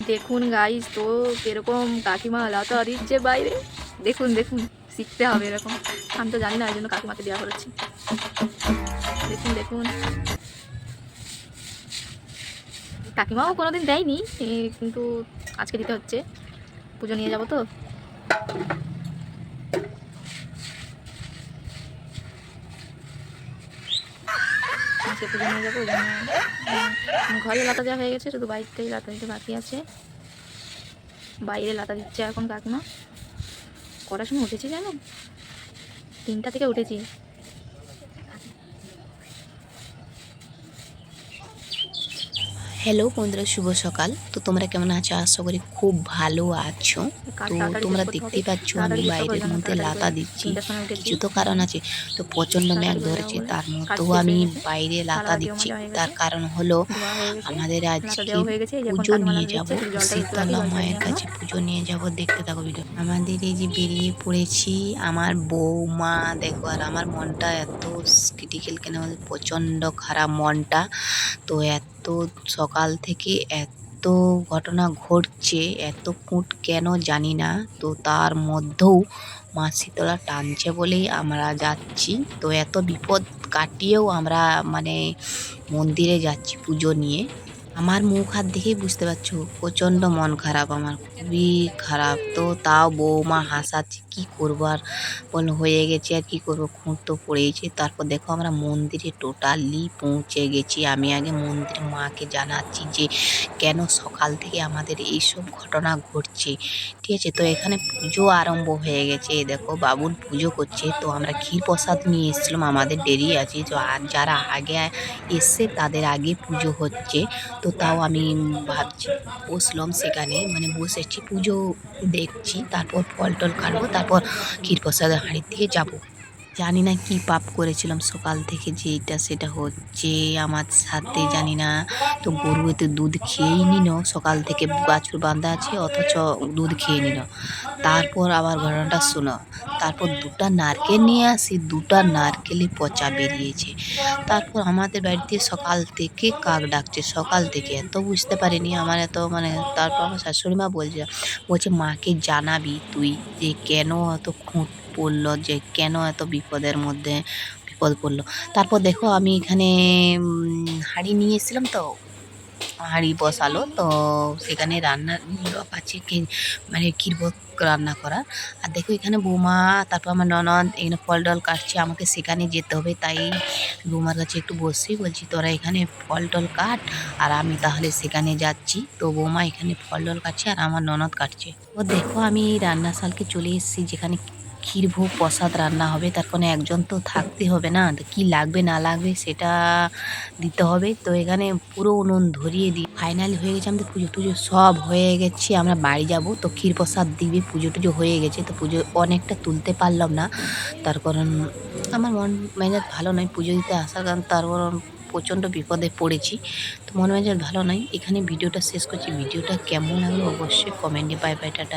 দেখুন গাইস তো কীরকম কাকিমা লাতা দিচ্ছে বাইরে। দেখুন দেখুন, শিখতে হবে এরকম। আমি তো জানি না, এই জন্য কাকিমাকে দেওয়া করেছি। দেখুন দেখুন। কাকিমাও কোনোদিন দেয়নি কিন্তু আজকে দিতে হচ্ছে। পুজো নিয়ে যাব তো। আজকে পুজো নিয়ে যাব ওই জন্য ঘরে লাতা দেওয়া হয়ে গেছে, শুধু বাইরেতেই লাতা দিতে বাকি আছে। বাইরে লাতা দিচ্ছে এখন কাকিমা। কটার সময় উঠেছি জানো? তিনটা থেকে উঠেছি। হ্যালো বন্ধুরা শুভ সকাল। তো তোমরা কেমন আছো? আশা করি খুব ভালো আছো। তো তোমরা হবে। পাচ্ছ আমি বাইরের মধ্যে লাতা দিচ্ছি। কিছু তো কারণ আছে। তো প্রচণ্ড মেঘ তাড়াতাড়ি ধরেছে তার মধ্যেও আমি বাইরে লাতা দিচ্ছি। তার কারণ হলো। আমাদের আজকে পুজো নিয়ে যাব। শীতলা মায়ের কাছে পুজো নিয়ে যাব। দেখতে থাকো ভিডিও। আমাদের এই যে বেরিয়ে পড়েছি আমার বৌমা দেখো আর আমার মনটা এত ক্রিটিক্যাল কেন বলতো, প্রচণ্ড খারাপ মনটা। তো এত সকাল থেকে এত ঘটনা ঘটছে, এত কুট কেন জানি না। তো তার মধ্যেও মা শীতলা টানছে বলেই আমরা যাচ্ছি। তো এত বিপদ কাটিয়েও আমরা মানে মন্দিরে যাচ্ছি পুজো নিয়ে। আমার মুখ হাত দেখেই বুঝতে পারছ, প্রচণ্ড মন খারাপ আমার, খুবই খারাপ। তো তাও বৌমা হাসাচ্ছে, কি করব আর? বল হয়ে গেছে আর কি করব? খুঁত তো পড়েইছে। তারপর দেখো আমরা মন্দিরে টোটালি পৌঁছে গেছি। আমি আগে মন্দির মাকে জানাচ্ছি যে, কেন সকাল থেকে আমাদের এইসব ঘটনা ঘটছে? ঠিক আছে, তো এখানে পুজো আরম্ভ হয়ে গেছে। দেখো বাবুল পুজো করছে। তো আমরা ক্ষীর প্রসাদ নিয়ে এসেছিলাম, আমাদের দেরি আছে। তো আর যারা আগে এসছে, তাদের আগে পুজো হচ্ছে। তাও আমি ভাবছি। বসলাম সেখানে মানে বসেছি, পুজো দেখছি, তারপর ফল টল কাটবো, তারপর ক্ষীরপ্রসাদের হাঁড়ির দিকে যাব। জানি না কি পাপ করেছিলাম সকাল থেকে যে এটা সেটা হচ্ছে আমার সাথে, জানি না। তো গরু এতে দুধ খেয়েই নিল, সকাল থেকে বাছুর বাঁধা আছে, অথচ দুধ খেয়ে নিল। তারপর আবার ঘটনাটা শোনো, তারপর দুটা নারকেল নিয়ে আসি, দুটা নারকেলে পচা বেরিয়েছে। তারপর আমাদের বাড়িতে সকাল থেকে কাক ডাকছে, সকাল থেকে, এত বুঝতে পারিনি আমার এত মানে তারপর আমার শাশুড়ি মা বলছে বলছে, মাকে জানাবি তুই যে কেন এত খুঁত পড়ল যে কেন এত বিপদের মধ্যে বিপদ পড়ল। তারপর দেখো আমি এখানে হাঁড়ি নিয়ে এসেছিলাম তো, হাঁড়ি বসালো। তো সেখানে রান্নার লোক আছে মানে কিরবো রান্না করা। আর দেখো এখানে বৌমা, তারপর আমার ননদ, এখানে ফল টল কাটছে, আমাকে সেখানে যেতে হবে। তাই বৌমার কাছে একটু বসি বলছি তোরা এখানে ফল টল কাট, আর আমি তাহলে সেখানে যাচ্ছি। তো বৌমা এখানে ফল টল কাটছে আর আমার ননদ কাটছে। ও দেখো আমি রান্নাশালকে চলে এসেছি, যেখানে ক্ষীরভোগ প্রসাদ রান্না হবে, তার কোনো একজন তো থাকতে হবে না, তো কী লাগবে না লাগবে সেটা দিতে হবে। তো এখানে পুরো উনুন ধরিয়ে দিই। ফাইনালি হয়ে গেছে আমাদের পুজো টুজো সব হয়ে গেছে, আমরা বাড়ি যাব, তো ক্ষীর প্রসাদ দিবে, পুজো টুজো হয়ে গেছে, তো পুজো অনেকটা তুলতে পারলাম না। তার কারণ আমার মন মেজাজ ভালো নয়, পুজো দিতে আসার কারণ তার কারণ প্রচণ্ড বিপদে পড়েছি, তো মন মেজাজ ভালো নয়। এখানে ভিডিওটা শেষ করছি, ভিডিওটা কেমন লাগল অবশ্যই কমেন্টে বাই বাই টাটা।